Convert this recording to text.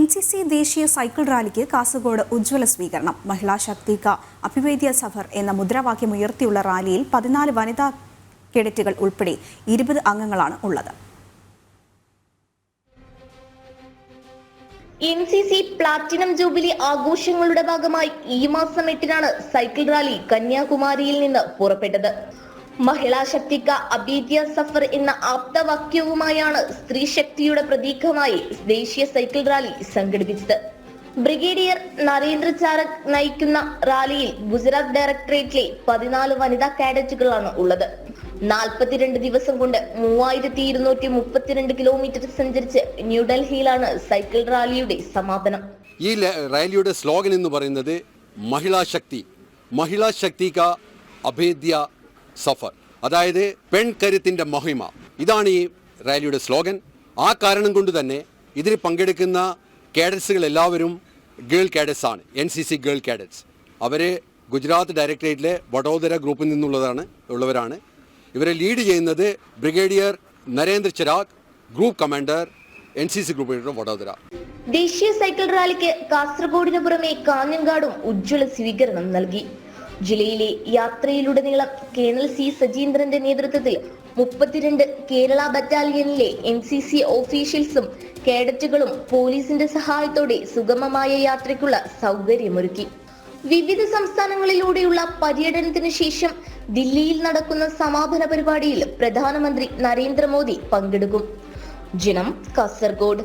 N C C ദേശീയ cycle റാലിക്ക് കാസർഗോഡ് ഉജ്ജ്വല സ്വീകരണം. മഹിളാ ശക്തിക അഭിവേദ്യ സഫർ എന്ന മുദ്രാവാക്യം ഉയർത്തിയുള്ള റാലിയിൽ പതിനാല് വനിതാ കേഡറ്റുകൾ ഉൾപ്പെടെ ഇരുപത് അംഗങ്ങളാണ് ഉള്ളത്. N C C platinum jubilee ആഘോഷങ്ങളുടെ ഭാഗമായി ഈ മാസം എട്ടിനാണ് സൈക്കിൾ റാലി കന്യാകുമാരിയിൽ നിന്ന് പുറപ്പെട്ടത്. മഹിളാ ശക്തിക്ക അബീദ്യ സഫർ എന്ന ആപ്തവാക്യവുമായാണ് സ്ത്രീ ശക്തിയുടെ പ്രതീകമായി ദേശീയ സൈക്കിൾ റാലി സംഘടിപ്പിച്ചത്. ബ്രിഗേഡിയർ നരേന്ദ്ര ചാരക് നയിക്കുന്ന റാലിയിൽ ഗുജറാത്ത് ഡയറക്ടറേറ്റിലെ പതിനാല് വനിതാ കാഡറ്റുകളാണ് ഉള്ളത്. നാൽപ്പത്തിരണ്ട് ദിവസം കൊണ്ട് മൂവായിരത്തി ഇരുന്നൂറ്റി മുപ്പത്തിരണ്ട് കിലോമീറ്റർ സഞ്ചരിച്ച് ന്യൂഡൽഹിയിലാണ് സൈക്കിൾ റാലിയുടെ സമാപനം. ഈ റാലിയുടെ സ്ലോഗൻ എന്ന് പറയുന്നത് മഹിളാ ശക്തി മഹിളാ ശക്തിക അഭേദ്യ സഫർ. അതായത് പെൺകരുത്തിന്റെ മഹിമ. ഇതാണ് ഈ റാലിയുടെ സ്ലോഗൻ. ആ കാരണം കൊണ്ട് തന്നെ ഇതിൽ പങ്കെടുക്കുന്ന കേഡറ്റ്സുകൾ എല്ലാവരും ഗേൾ കേഡറ്റ്സ് ആണ്. N C C girl cadets. അവർ ഗുജറാത്ത് ഡയറക്ടറേറ്റിലെ വഡോദര ഗ്രൂപ്പിൽ നിന്നുള്ളതാണ് ഉള്ളവരാണ്. ഇവരെ ലീഡ് ചെയ്യുന്നത് brigadier Narendra Chirag group commander N C C group Vadodara. ദേശീയ സൈക്കിൾ റാലിക്ക് കാസർഗോഡിന് പുറമെ കാഞ്ഞങ്ങാടും ഉജ്ജ്വല സ്വീകരണം നൽകി. ജില്ലയിലെ യാത്രയിലുടനീളം കേണൽ സി സജീന്ദ്രന്റെ നേതൃത്വത്തിൽ മുപ്പത്തിരണ്ട് കേരള ബറ്റാലിയനിലെ എൻ സി സി ഓഫീഷ്യൽസും കേഡറ്റുകളും പോലീസിന്റെ സഹായത്തോടെ സുഗമമായ യാത്രയ്ക്കുള്ള സൗകര്യമൊരുക്കി. വിവിധ സംസ്ഥാനങ്ങളിലൂടെയുള്ള പര്യടനത്തിന് ശേഷം ദില്ലിയിൽ നടക്കുന്ന സമാപന പരിപാടിയിൽ പ്രധാനമന്ത്രി നരേന്ദ്രമോദി പങ്കെടുക്കും. ജനം കാസർഗോഡ്.